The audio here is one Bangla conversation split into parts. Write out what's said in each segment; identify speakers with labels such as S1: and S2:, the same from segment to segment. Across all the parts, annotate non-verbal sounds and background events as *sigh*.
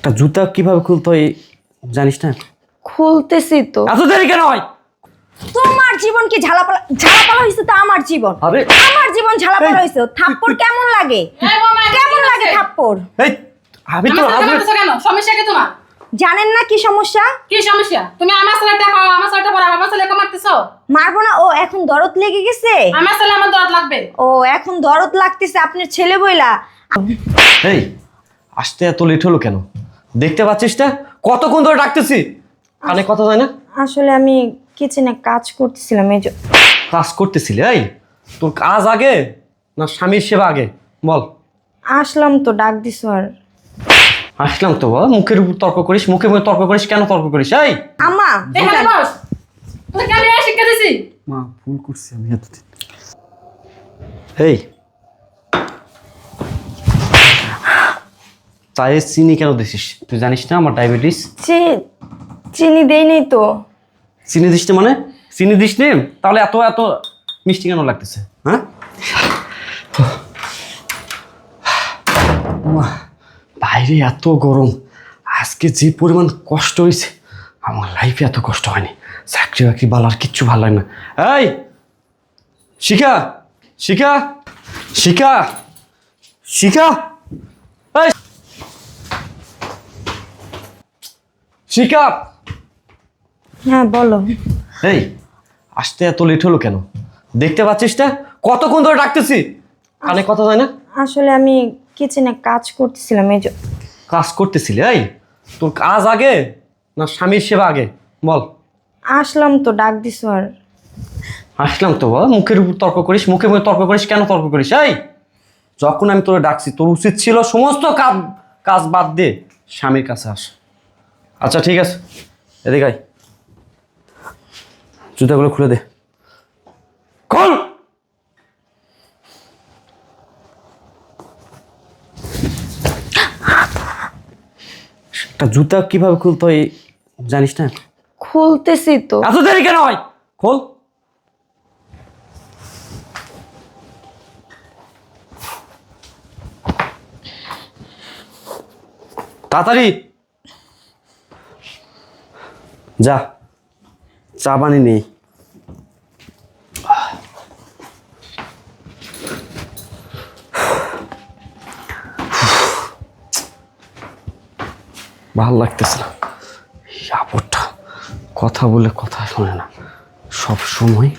S1: একটা জুতা কীভাবে খুলতে হয় জানিস না?
S2: খুলতেছি তো।
S1: এত দেরি কেন হয়?
S2: তোমার জীবন কি ঝালাপালা ঝালাপালা হইছে তো আমার জীবন?
S1: আরে।
S2: আমার জীবন ঝালাপালা হইছে থাপ্পড় কেমন লাগে? কেমন লাগে? থাপ্পড়?
S1: এই আমি তো
S3: আমার সাথে কেন? সমস্যা কি তোমার?
S2: জানেন না কি সমস্যা?
S3: কি সমস্যা? তুমি আমার ছেলে দেখো আমার ছেলেটা পড়া আমার ছেলেকে মারতেছো?
S2: মারবো না। ও এখন দরদ লেগে গেছে?
S3: আমার ছেলে আমার দরদ লাগবে।
S2: ও এখন দরদ লাগতেছে আপনার ছেলে বইলা।
S1: এই আসতে এত লেট হলো কেন? দেখতে পাচ্ছিস না? কতক্ষণ ধরে ডাকতেছি? কানে কথা যায় না?
S2: আসলে আমি কিচেনে কাজ করতেছিলাম এই যে-
S1: কাজ করতেছিলি এই? তোর কাজ আগে না স্বামীর সেবা আগে? বল।
S2: আসলাম তো ডাক দিছো আর।
S1: আসলাম তো বল। মুখের উপর তর্ক করিস মুখে মুখে তর্ক করিস কেন তর্ক করিস এই?
S2: আমা
S3: এখানে বস! তোকে আমি শিক্ষা দিছি?
S1: মা ভুল করছি আমি এতদিন। এই চায়ে চিনি কেন দিছিস? তুই জানিস না আমার ডায়াবেটিস
S2: চিনি দেই তো।
S1: চিনি দিস মানে? চিনি দিস নে? তাহলে এত এত মিষ্টি কেন লাগতেছে? হ্যাঁ? বাইরে এত গরম। আজকে যে পরিমাণ কষ্ট হয়েছে আমার লাইফে এত কষ্ট হয়নি। চাকরি বাকরি বালার কিচ্ছু ভালো লাগে না। এই শিখা শিখা শিখা শিখা এই শিখা
S2: হ্যাঁ বলো।
S1: এই আসতে এত লেট হলো কেন? দেখতে পাচ্ছিস না কতক্ষণ ধরে ডাকতেছি? কানে কথা যায় না?
S2: আসলে আমি কিচেনে কাজ করতেছিলাম এই যে-
S1: কাজ করতেছিলি এই? তোর কাজ আগে না স্বামীর সেবা আগে? বল।
S2: আসলাম তো ডাক দিছো আর।
S1: আসলাম তো বল। মুখের উপর তর্ক করিস মুখে মুখে তর্ক করিস কেন তর্ক করিস এই? যখন আমি তোরে ডাকছি তোর উচিত ছিল সমস্ত কাজ কাজ বাদ দিয়ে স্বামীর কাছে আস। আচ্ছা ঠিক আছে। এদিকে আয়। জুতাগুলো খুলে দে। খোল! একটা জুতা কীভাবে খুলতে হয় জানিস না?
S2: খুলতেছি তো।
S1: এত দেরি কেন হয়? খোল। তাড়াতাড়ি। যা, চা পানি নেই ভালো লাগতেছে না। আপরটা কথা বলে কথা শোনে না। সব সময়।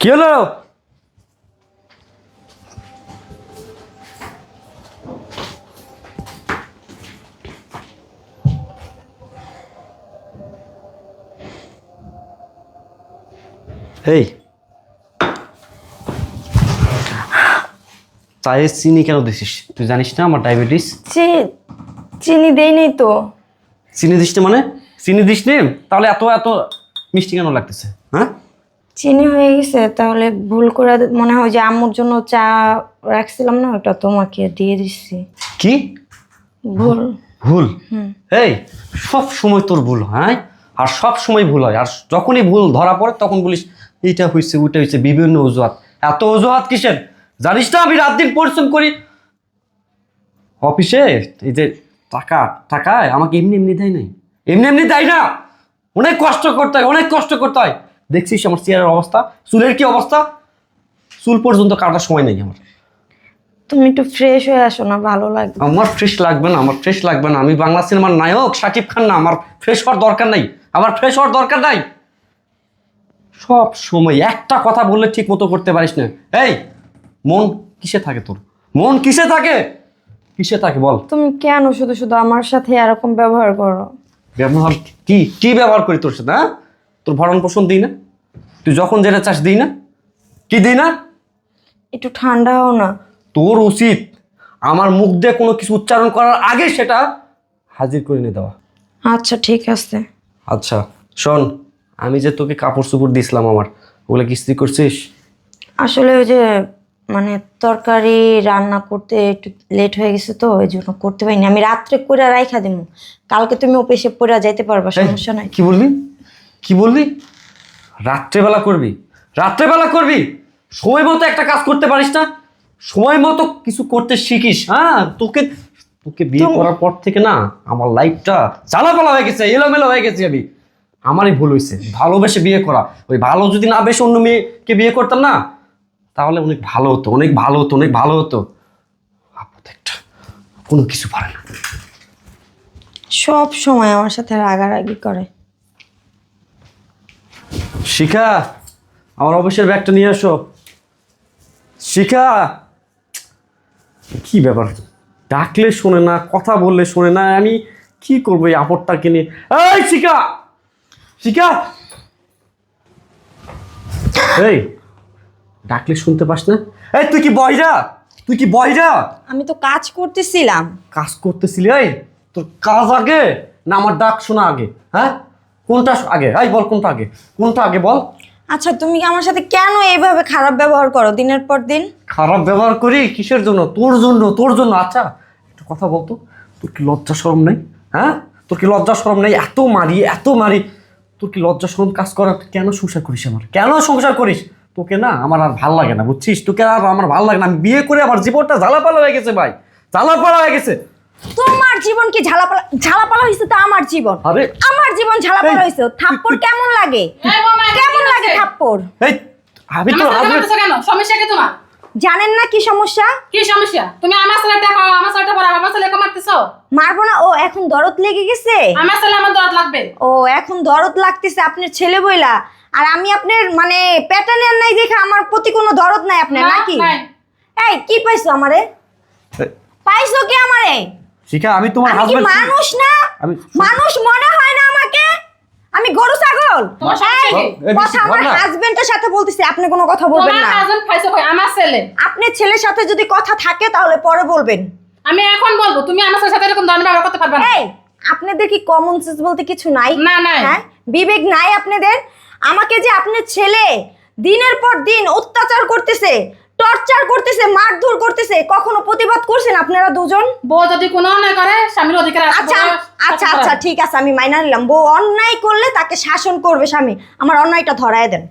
S1: কি হলো? এই। চায়ে চিনি কেন দিছিস? তুই জানিস না আমার ডায়াবেটিস?
S2: চি- চিনি দেই নাই তো।
S1: চিনি দিস না মানে? চিনি দিস নে তাহলে এত এত মিষ্টি কেন লাগতেছে? হ্যাঁ?
S2: চিনি হয়ে গেছে তাহলে ভুল করে মনে হয় যে আম্মুর জন্য চা রাখছিলাম না ওটা তোমাকে দিয়ে দিচ্ছি।
S1: কি?
S2: ভুল।
S1: ভুল? এই সব সময় তোর ভুল হয় হ্যাঁ? আর সব সময় ভুল হয় আর যখনই ভুল ধরা পড়ে তখন বলিস এইটা হয়েছে ওইটা হয়েছে বিভিন্ন অজুহাত। এত অজুহাত কিসের? জানিস না আমি রাত দিন পরিশ্রম করি। অফিসে এই যে টাকা টাকায় আমাকে এমনি এমনি দেয় নাই। এমনি এমনি দেয় না। অনেক কষ্ট করতে হয় অনেক কষ্ট করতে হয়। দেখছিস আমার চেয়ারের অবস্থা? চুলের কি অবস্থা? চুল পর্যন্ত কাটার সময় নেই আমার।
S2: তুমি একটু ফ্রেশ হয়ে আসো না ভালো লাগবে।
S1: আমার ফ্রেশ লাগবে না আমার ফ্রেশ লাগবে না। আমি বাংলা সিনেমার নায়ক শাকিব খান না আমার ফ্রেশ হওয়ার দরকার নাই। আমার ফ্রেশ হওয়ার দরকার নাই। সব সময় একটা কথা বললে ঠিক মতো করতে পারিস না। এই মন কিসে থাকে তোর? মন কিসে থাকে? কিসে থাকে বল।
S2: তুমি কেন শুধু শুধু আমার সাথে এরকম ব্যবহার করো?
S1: ব্যবহার কি কি ব্যবহার করি তোর সাথে হ্যাঁ? তোর ভরণ পোষণ দিই না? তুই যখন যেটা চাস দিই না? কি দিই না?
S2: একটু ঠান্ডা হও না।
S1: তোর উচিত আমার মুখ দিয়ে কোনো কিছু উচ্চারণ করার আগে সেটা হাজির করে নিয়ে দেওয়া।
S2: আচ্ছা ঠিক আছে।
S1: আচ্ছা শোন। আমি যে তোকে কাপড় চোপড় দিয়েছিলাম আমার ওগুলো কি ইস্ত্রি করছিস?
S2: আসলে ওই যে মানে তরকারি রান্না করতে একটু লেট হয়ে গেছে তো ওই জন্য করতে পারিনি। আমি রাত্রে করে রাইখা দিব কালকে তুমি অফিসে পড়ে যাইতে পারবা সমস্যা নাই।
S1: কি বলবি কি বলবি রাত্রেবেলা করবি? রাত্রেবেলা করবি? সময় মতো একটা কাজ করতে পারিস না? সময় মতো কিছু করতে শিখিস হ্যাঁ? তোকে তোকে বিয়ে করার পর থেকে না আমার লাইফটা চালাপালা হয়ে গেছে এলোমেলো হয়ে গেছি আমি। আমারই ভুল হয়েছে ভালোবেসে বিয়ে করা। ওই ভালো যদি না বেশি অন্য মেয়েকে বিয়ে করতাম না তাহলে অনেক ভালো হতো অনেক ভালো হতো অনেক ভালো হতো। একটা কোনো কিছু পারে না।
S2: সব সময় আমার সাথে রাগারাগি করে।
S1: শিখা আমার অফিসের ব্যাগটা নিয়ে আসো। শিখা কি ব্যাপার? ডাকলে শোনে না কথা বললে শোনে না আমি কি করব এই আপদটাকে নিয়ে? এই শিখা! শিখা! এই ডাকলে শুনতে পাস না? এই তুই কি বয়রা? তুই কি বয়রা?
S2: আমি তো কাজ করতেছিলাম।
S1: কাজ করতেছিলি এই তোর কাজ আগে না আমার ডাক শোনা আগে? হ্যাঁ? কোনটা আগে? এই বল কোনটা আগে? কোনটা আগে বল?
S2: আচ্ছা তুমি কি আমার সাথে কেন এইভাবে খারাপ ব্যবহার করো দিনের পর দিন?
S1: খারাপ ব্যবহার করি কিসের জন্য? তোর জন্য তোর জন্য। আচ্ছা একটু কথা বলতো। তোর কি লজ্জা শরম নেই? হ্যাঁ? তোর কি লজ্জা শরম নেই? এত মারি এত মারি। তোর কি লজ্জা শরম কাজ করার? কেন সংসার করিস আমার? কেন সংসার করিস? তোকে না আমার আর ভালো লাগে না বুঝছিস? তোকে আর আমার ভালো লাগে না। আমি বিয়ে করে আমার জীবনটা জ্বালাপালা হয়ে গেছে ভাই। জ্বালাপালা হয়ে গেছে।
S2: তোমার জীবন কি ঝালাপালা? ঝালাপালা হয়েছে তো আমার জীবন।
S1: আরে
S2: আমার জীবন ঝালাপালা হয়েছে থাপ্পড় কেমন লাগে? কেমন লাগে? থাপ্পড়?
S1: এই আমি তো হাজবেন্ড
S3: করতেছো কেন? সমস্যা কি তোমার?
S2: জানেন না কি সমস্যা?
S3: কি সমস্যা? তুমি আমার ছেলেটা খাও আমার ছেলেটা পড়াও আমার ছেলেকে মারতেছো?
S2: মারবো না ও এখন দরদ লেগে গেছে?
S3: আমার ছেলে আমার দরদ লাগবে।
S2: ও এখন দরদ লাগতেছে আপনার ছেলে বইলা। আর আমি আপনার মানে প্যাটার্নের নাই দেখে আমার প্রতি কোনো দরদ নাই আপনার নাকি? এই কি পাইছো আমারে? পাইছো কি আমারে?
S1: শিখা আমি তোমার হাজবেন্ড
S2: মানুষ না? মানুষ মনে হয় আমি গরু ছাগল। কথা আমার হাজবেন্ডের সাথে বলতেছি আপনি কোনো কথা বলবেন না।
S3: হাজবেন্ড খাইছো কই? আমার ছেলে।
S2: আপনার ছেলের সাথে যদি কথা থাকে তাহলে পরে বলবেন।
S3: আমি এখন বলব তুমি আমার সাথে এরকম ধরনের ব্যবহার করতে পারবে না।
S2: এই আপনাদের কি কমন সেন্স বলতে কিছু নাই?
S3: না, নাই।
S2: হ্যাঁ? বিবেক নাই আপনাদের? আমাকে যে আপনার ছেলে দিনের পর দিন অত্যাচার করতেছে টর্চার করতেছে মারধর করতেছে কখনো প্রতিবাদ করছেন আপনারা দুজন?
S3: বউ যদি কোনো অন্যায় করে স্বামীর অধিকার আছে
S2: আচ্ছা
S3: বউয়ের
S2: আচ্ছা
S3: শাসন
S2: আচ্ছা ঠিক আছে আমি মাইনা নিলাম। বউ অন্যায় করলে তাকে শাসন করবে স্বামী। আমার অন্যায়টা ধরায় দেন।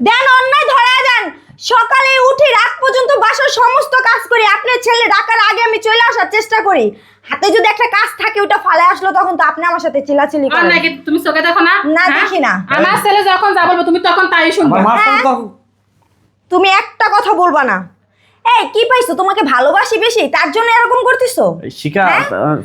S2: দেন অন্যায় ধরায় দেন। সকালে উঠে রাত পর্যন্ত বাসার সমস্ত কাজ করি। আপনার ছেলে ডাকার আগে আমি চলে আসার চেষ্টা করি। হাতে যদি একটা কাজ থাকে ওটা ফালে আসলো তখন তো আপনি আমার সাথে চিলাচিলি
S3: আর
S2: করেন
S3: নাকি তুমি চোখে দেখো না?
S2: না,
S3: হ্যাঁ?
S2: দেখি না।
S3: আমার ছেলে যখন যা বলব তুমি তখন তাই শুনবে।
S1: আমার মার সাথে
S2: হ্যাঁ।
S1: তো-
S2: তুমি একটা কথা বলবা না। এই কি পাইছো? তোমাকে ভালোবাসি বেশি? তার জন্য এরকম করতেছো?
S1: শিখা
S2: হ্যাঁ?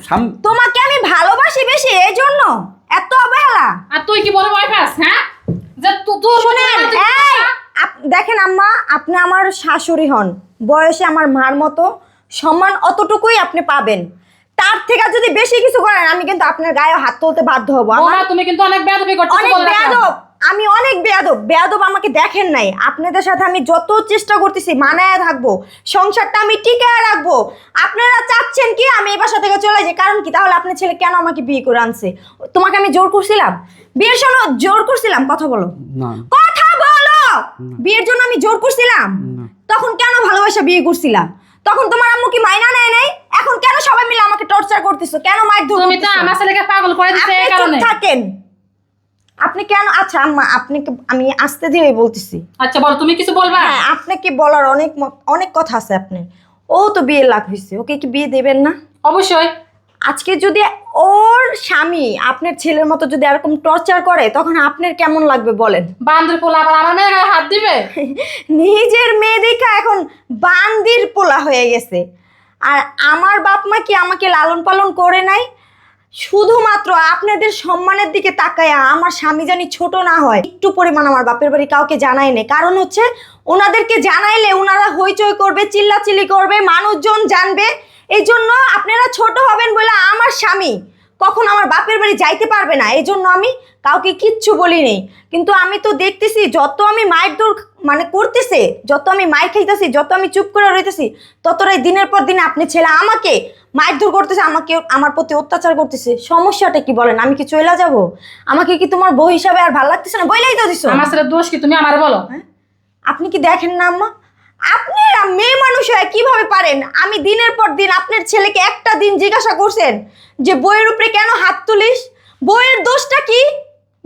S1: সাম-
S2: তোমাকে আমি ভালোবাসি বেশি এই জন্য। এত অবহেলা।
S3: আর তুই কি বড় বয়ফাস হ্যাঁ? যে তু- তোর মনে হয় না তুই-
S2: এই, আপ- দেখেন আম্মা আপনি আমার শাশুড়ি হন। বয়সে আমার মার মতো সম্মান অতটুকুই আপনি পাবেন। তার থেকে যদি বেশি কিছু করেন আমি কিন্তু আপনার গায়ে হাত তুলতে বাধ্য হব। আমার
S3: বৌমা, তুমি কিন্তু অনেক বেয়াদবি করতেছো
S2: অনেক
S3: বলে
S2: বেয়াদব। আমি অনেক বেয়াদব বেয়াদব আমাকে দেখেন নাই। আপনাদের সাথে আমি যত চেষ্টা করতেছি মানায় থাকব সংসারটা আমি টিকায় রাখব। আপনারা চাচ্ছেন কি আমি এই বাসা থেকে চলে যাই? কারণ কি? তাহলে আপনার ছেলে কেন আমাকে বিয়ে করে আনছে? তোমাকে আমি জোর করছিলাম? বিয়ের সময় জোর করছিলাম কথা বলো। কথা বলো! বিয়ের জন্য আমি জোর করছিলাম? তখন কেন ভালোবাসা বিয়ে করছিলাম? তখন তোমার আম্মু কি মাইনা নেয় নাই? এখন কেন সবাই মিলে আমাকে টর্চার করতেছো? কেন মারধর
S3: তুমি তো আমার ছেলেকে পাগল করে
S2: আপনি
S3: এই কারণে।
S2: থাকেন। আপনি কেন আচ্ছা আম্মা আপনাকে আমি আস্তে ধীরে বলতেছি।
S3: আচ্ছা বলো তুমি কিছু বলবা?
S2: হ্যাঁ আপনাকে বলার অনেক অনেক কথা আছে আপনার। ও তো বিয়ে লাখ হয়েছে ওকে কি বিয়ে দেবেন না?
S3: অবশ্যই।
S2: আজকে যদি ওর স্বামী আপনার ছেলের মতো যদি এরকম টর্চার করে তখন আপনার কেমন লাগবে বলেন?
S3: বান্দির পোলা আবার আমার মেয়ের হাত দিবে? *laughs*
S2: নিজের মেয়ে দেখা এখন বান্দির পোলা হয়ে গেছে। আর আমার বাপ মা কি আমাকে লালন পালন করে নাই? শুধুমাত্র আপনাদের সম্মানের দিকে তাকায় আমার স্বামী জানি ছোট না হয়, একটু পরিমাণ আমার বাপের বাড়ি কাউকে জানায় নেই কারণ হচ্ছে, ওনাদেরকে জানাইলে ওনারা হইচই করবে, চিল্লাচিল্লি করবে, মানুষজন জানবে। এই জন্য আপনারা ছোট হবেন বলে আমার স্বামী কখন আমার বাপের বাড়ি যাইতে পারবে না এই জন্য আমি কাউকে কিচ্ছু বলি নেই কিন্তু আমি তো দেখতেছি যত আমি মায়ের দৌড় মানে করতেছে যত আমি মায়ের খাইতেছি যত আমি চুপ করে রইতেছি ততটাই দিনের পর দিন আপনি ছেলে আমাকে মায়ের দূর করতেছে আমাকে আমার প্রতি অত্যাচার করতেছে। সমস্যাটা কি বলেন আমি কি চলে যাব? আমাকে কি তোমার বউ হিসাবে আর ভালো লাগতেছে না? বইলাই তো দিছো।
S3: আমার ছেলের দোষ কি? তুমি আমার বলো।
S2: আপনি কি দেখেন না আম্মা? আপনি না মেয়ে মানুষ হয়ে কীভাবে পারেন? আমি দিনের পর দিন আপনার ছেলেকে একটা দিন জিজ্ঞাসা করছেন যে, বইয়ের উপরে কেন হাত তুলিস? বইয়ের দোষটা কি?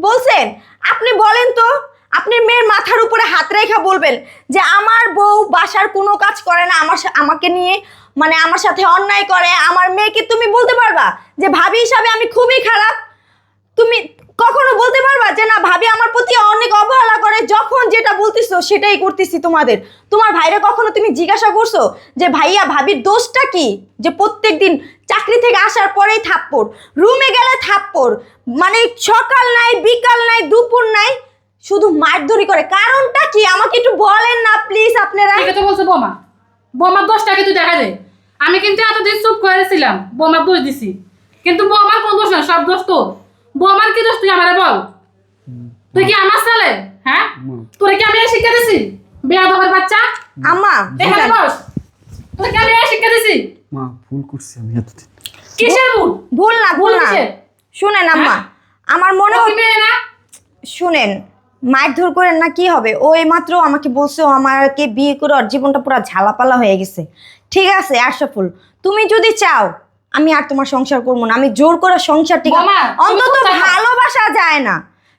S2: বলছেন, আপনি বলেন তো, আপনি মেয়ের মাথার উপরে হাত রেখা বলবেন যে, আমার বউ বাসার কোনো কাজ করে না, আমার আমাকে নিয়ে মানে আমার সাথে অন্যায় করে, আমার মেয়েকে তুমি বলতে পারবা? যে, ভাবি হিসাবে আমি খুবই খারাপ। তুমি কখনো বলতে পারবা যে না, ভাবি আমার প্রতি অনেক অবহেলা করে, যখন যেটা বলতেছো সেটাই করতেছি তোমাদের। তোমার ভাইরে কখনো তুমি জিজ্ঞাসা করছ যে, ভাইয়া, ভাবির দোষটা কি? যে প্রত্যেক দিন চাকরি থেকে আসার পরেই থাপ্পড়, রুমে গেলে থাপ্পড় মানে সকাল নাই, বিকাল নাই, দুপুর নাই, শুধু মারধরি করে। কারণটা কি? আমাকে একটু বলেন না প্লিজ আপনারা।
S3: ঠিক আছে, বলছে বোমা। বোমার দোষটা কিন্তু দেখা যায় আমি কিন্তু এতদিন চুপ করেছিলাম, বোমার দোষ দিছি। কিন্তু বোমার কোন দোষ না সব দোষ তোর। বোমার কি দোষ? তুই আমারে বল। তুই কি আমার ছেলে? হ্যাঁ? তোরে কি আমি এই শিক্ষা দিছি? বিয়া দেওয়ার বাচ্চা?
S2: আম্মা
S3: এখানে বস। তোরে কি আমি এই শিক্ষা দিছি?
S1: মা ভুল করছি আমি এতদিন।
S3: কিসের ভুল?
S2: ভুল? না ভুল না? শুনেন আম্মা আমার মনে হয়
S3: না?
S2: শুনেন মারধর করেন না কি হবে? ও মাত্র আমাকে বলছে ও আমাকে বিয়ে করে ওর জীবনটা পুরো ঝালাপালা হয়ে গেছে। ঠিক আছে আশাফুল তুমি যদি চাও আমি আর তোমার সংসার করব না। আমি জোর করে সংসার টিকা অন্তত ভালোবাসা যায় না।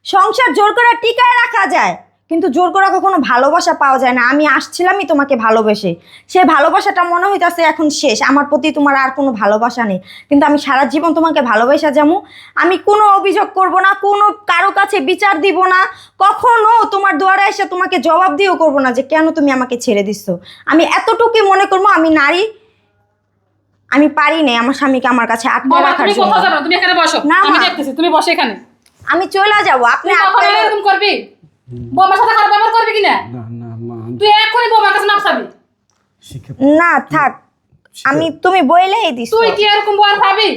S2: সংসার জোর করে টিকায় রাখা যায়। কিন্তু জোর করা কখনো ভালোবাসা পাওয়া যায় না। আমি আসছিলামই তোমাকে ভালোবেসে। সে ভালোবাসাটা মনে হইতাছে এখন শেষ। আমার প্রতি তোমার আর কোনো ভালোবাসা নেই। কিন্তু আমি সারা জীবন তোমাকে ভালোবাসা যাব আমি কোনো অভিযোগ করব না কোনো কারও কাছে বিচার দিব না। কখনো তোমার দুয়ারে এসে তোমাকে জবাব দিয়েও করব না যে কেন তুমি আমাকে ছেড়ে দিচ্ছ আমি এতটুকুই মনে করব আমি নারী। আমি পারি না আমার স্বামীকে আমার কাছে আটকে রাখার
S3: তুমি
S2: জন্য।
S3: কোথাও যাবে না, তুমি এখানে বসো।
S2: না,
S3: আমি
S2: মা।
S3: দেখতেছি তুমি বসো এখানে।
S2: আমি চলে যাব আপনি
S3: তুই কখনো
S2: আটকে-
S3: এরকম করবি? বোমার সাথে খারাপ ব্যবহার করবি কিনা?
S1: না না মা
S3: তুই এক্ষুনি বোমার কাছে নাপসাবি
S1: শিখে
S2: না থাক। আমি তুমি বইলেই দিস
S3: তুই কি এরকম বোমা পাবি?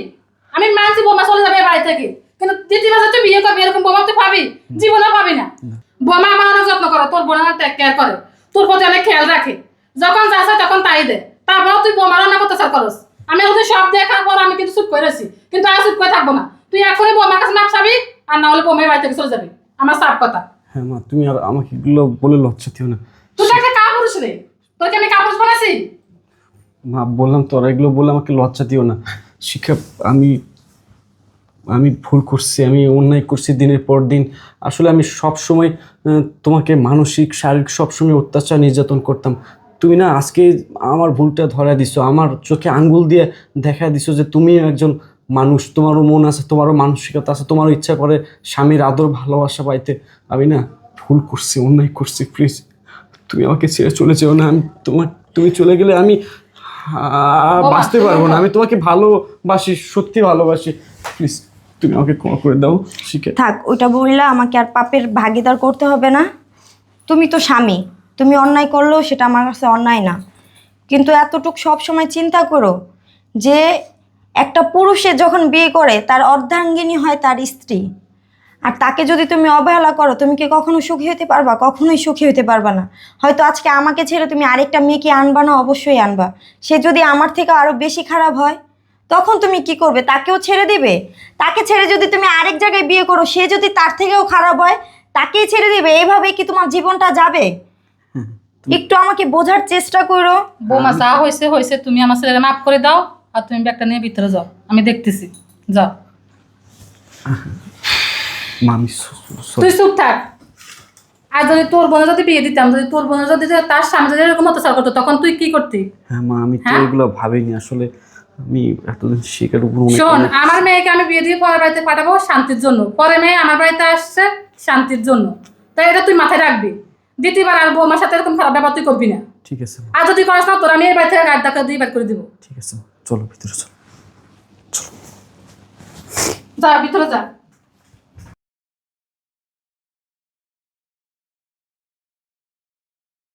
S3: আমি মানছি বোমা চলে যাবে এই বাড়ি থেকে। কিন্তু দ্বিতীয় মাসে তুই বিয়ে করবি এরকম বোমা তুই পাবি? জীবনে পাবি না। বোমা আমার অনেক যত্ন করে তোর বোন অনেক টেক কেয়ার করে। তোর প্রতি অনেক খেয়াল রাখে। যখন যা তখন তাই দে। তারপর তুই বোমা রান্না করতে চার করস। আমি ওদের সব দেখার পর আমি কিন্তু চুপ করেছি কিন্তু আর চুপ করে থাকব না। তুই এখনই বোমার কাছে নাপসাবি আর না হলে বোমার বাড়ি থেকে চলে যাবি। আমার সাফ কথা।
S1: হ্যাঁ মা তুমি আর আমাকে এগুলো বলে লজ্জা দিও না।
S3: তুই তো একটা কাপুরুষ রে। তোর কি আমি কাপুরুষ বানাইছি?
S1: মা বললাম তো আর এগুলো বলে আমাকে লজ্জা দিও না। শিখা আমি আমি ভুল করছি আমি অন্যায় করছি দিনের পর দিন। আসলে আমি সব সময় তোমাকে মানসিক শারীরিক সবসময় অত্যাচার নির্যাতন করতাম। তুমি না আজকে আমার ভুলটা ধরা দিছো আমার চোখে আঙ্গুল দিয়ে দেখা দিছো যে তুমি একজন মানুষ তোমারও মন আছে তোমারও মানসিকতা আছে তোমারও ইচ্ছা করে স্বামীর আদর ভালোবাসা পাইতে। আমি না ভুল করছি অন্যায় করছি প্লিজ তুমি আমাকে ছেড়ে চলে যেও না আমি তোমার তুমি চলে গেলে আমি বাঁচতে পারব না আমি তোমাকে ভালোবাসি সত্যি ভালোবাসি প্লিজ তুমি আমাকে ক্ষমা করে দাও শিখে।
S2: থাক ওইটা বললে আমাকে আর পাপের ভাগিদার করতে হবে না। তুমি তো স্বামী। তুমি অন্যায় করলেও সেটা আমার কাছে অন্যায় না। কিন্তু এতটুক সব সময় চিন্তা করো যে একটা পুরুষে যখন বিয়ে করে, তার অর্ধাঙ্গিনী হয় তার স্ত্রী। আর তাকে যদি তুমি অবহেলা করো, তুমি কি কখনো সুখী হতে পারবা? কখনোই সুখী হতে পারবা না। হয়তো আজকে আমাকে ছেড়ে তুমি আরেকটা মেয়েকে আনবা না, অবশ্যই আনবা। সে যদি আমার থেকে আরও বেশি খারাপ হয়, তখন তুমি কি করবে? তাকেও ছেড়ে দিবে? তাকে ছেড়ে যদি তুমি আরেক জায়গায় বিয়ে করো, সে যদি তার থেকেও খারাপ হয়, তাকেই ছেড়ে দিবে? এইভাবেই কি তোমার জীবনটা যাবে? একটু আমাকে বোঝার চেষ্টা করো।
S3: বৌমা যা হয়েছে হয়েছে তুমি আমার ছেলেকে মাফ করে দাও আর তুমি ব্যাগটা নিয়ে ভিতরে যাও। আমি দেখতেছি। যাও তুই চুপ থাক। আর যদি তোর বোনে যদি বিয়ে দিতাম যদি তোর বোনে যদি তার সামনে যদি এরকম অত্যাচার করতো তখন তুই কি করতি?
S1: হ্যাঁ মা আমি তো
S3: হ্যাঁ?
S1: এগুলো ভাবিনি। আসলে আমি এতদিন শিখের উপর
S3: শোন আমার মেয়েকে আমি বিয়ে দিয়ে পরের বাড়িতে পাঠাবো শান্তির জন্য। পরে মেয়ে আমার বাড়িতে আসছে শান্তির জন্য। তাই এটা তুই মাথায় রাখবি। দ্বিতীয়বার আর বৌমার সাথে এরকম খারাপ ব্যাপার তুই করবি না।
S1: ঠিক আছে
S3: আর যদি করাস না তোর আমি এই বাড়ি থেকে গাড়ি টাকা দিয়ে বের করে দিব।
S1: ঠিক আছে চলো ভিতরে চলো।
S3: যা ভিতরে যা।